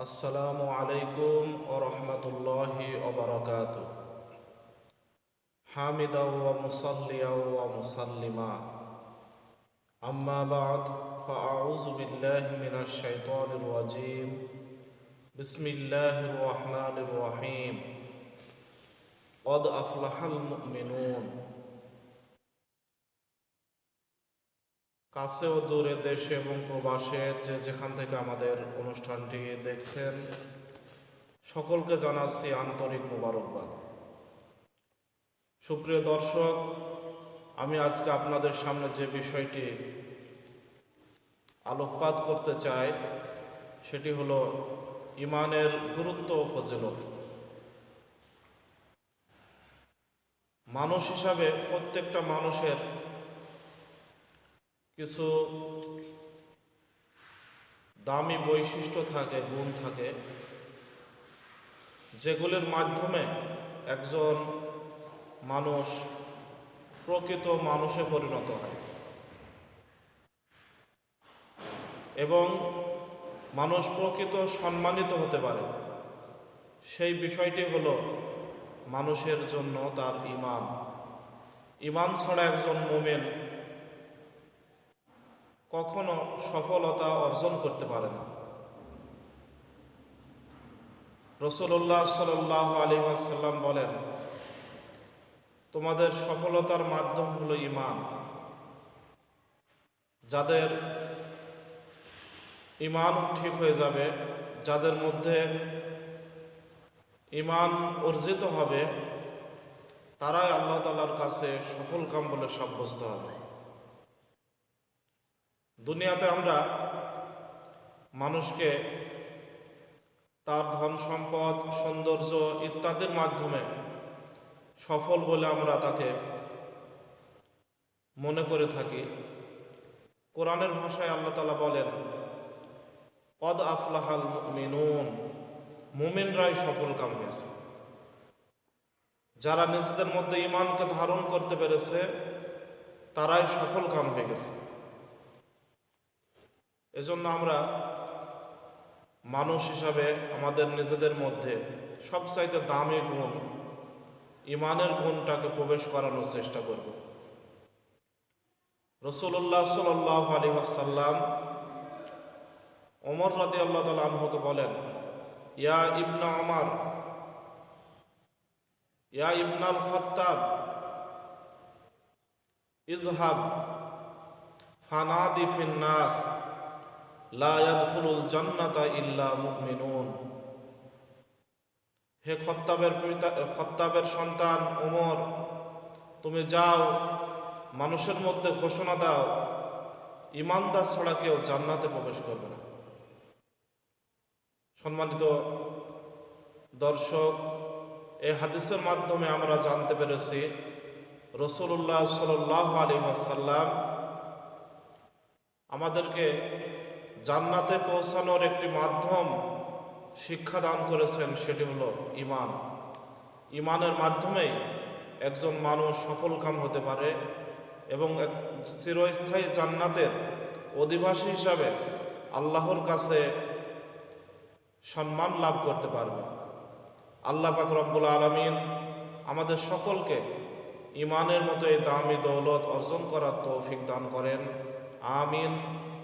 আসসালামু আলাইকুম ও রহমতুল্লাহি ওবরাকাত হামিদা ওয়া মুসাল্লিয়া ওয়া মুসাল্লিমা আম্মা বাদ فأعوذ بالله من الشيطان الرجيم بسم الله الرحمن الرحيم قد أفلح المؤمنون কাছে ও দূরে দেশে এবং প্রবাসে যে যেখান থেকে আমাদের অনুষ্ঠানটি দেখছেন, সকলকে জানাচ্ছি আন্তরিক মোবারকবাদ। সুপ্রিয় দর্শক, আমি আজকে আপনাদের সামনে যে বিষয়টি আলোকপাত করতে চাই, সেটি হলো ইমানের গুরুত্ব ও ফজিলত। মানুষ হিসাবে প্রত্যেকটা মানুষের কিছু দামি বৈশিষ্ট্য থাকে, গুণ থাকে, যেগুলির মাধ্যমে একজন মানুষ প্রকৃত মানুষে পরিণত হয়। এবং মানুষ প্রকৃত সম্মানিত হতে পারে। সেই বিষয়টি হল মানুষের জন্য তার ইমান ইমান ছাড়া একজন মোমেন কখনো সফলতা অর্জন করতে পারে না। রসুল্লাহ সাল্লাহ আলী আসাল্লাম বলেন, তোমাদের সফলতার মাধ্যম হলো ইমান যাদের ইমান ঠিক হয়ে যাবে, যাদের মধ্যে ইমান অর্জিত হবে, তারাই আল্লাহ তালার কাছে সফল কাম বলে সাব্যস্ত হবে। দুনিয়াতে আমরা মানুষকে তার ধন সম্পদ, সৌন্দর্য ইত্যাদির মাধ্যমে সফল বলে আমরা তাকে মনে করে থাকি। কোরআনের ভাষায় আল্লাহ তালা বলেন পদ আফলাহাল মিনুন মুমিনরাই সফল কাম হয়েছে। যারা নিজেদের মধ্যে ইমানকে ধারণ করতে পেরেছে, তারাই সফল কাম হয়ে গেছে। এজন্য আমরা মানুষ হিসাবে আমাদের নিজেদের মধ্যে সবচাইতে দামি গুণ ইমানের গুণটাকে প্রবেশ করানোর চেষ্টা করব। রসুল্লাহ সাল্লাহ আলী আসাল্লাম ওমর রাদি আল্লাহ তালকে বলেন, ইয়া ইবনা আমার, ইয়া ইবনাল খত্তাব ইজহাব ফানাদি ফিন্নাস লা ইয়াদখুলুল জান্নাতা ইল্লা মুমিনুন। হে খত্তাবের পিতা সন্তান ওমর, তুমি যাও, মানুষের মধ্যে ঘোষণা দাও ইমানদার ছাড়া কেউ জান্নাতে প্রবেশ করবে না। সম্মানিত দর্শক এই হাদিসের মাধ্যমে আমরা জানতে পেরেছি রসুল্লাহ সাল্লাহ আলী আসাল্লাম আমাদেরকে জান্নাতে পৌঁছানোর একটি মাধ্যম শিক্ষা দান করেছেন, সেটি হলো ইমান ইমানের মাধ্যমেই একজন মানুষ সফলকাম হতে পারে এবং এক চিরস্থায়ী জান্নাতের অধিবাসী হিসাবে আল্লাহর কাছে সম্মান লাভ করতে পারবে। আল্লাহ পাক রব্বুল আলমিন আমাদের সকলকে ইমানের মতো এই দামি দৌলত অর্জন করার তৌফিক দান করেন। আমিন।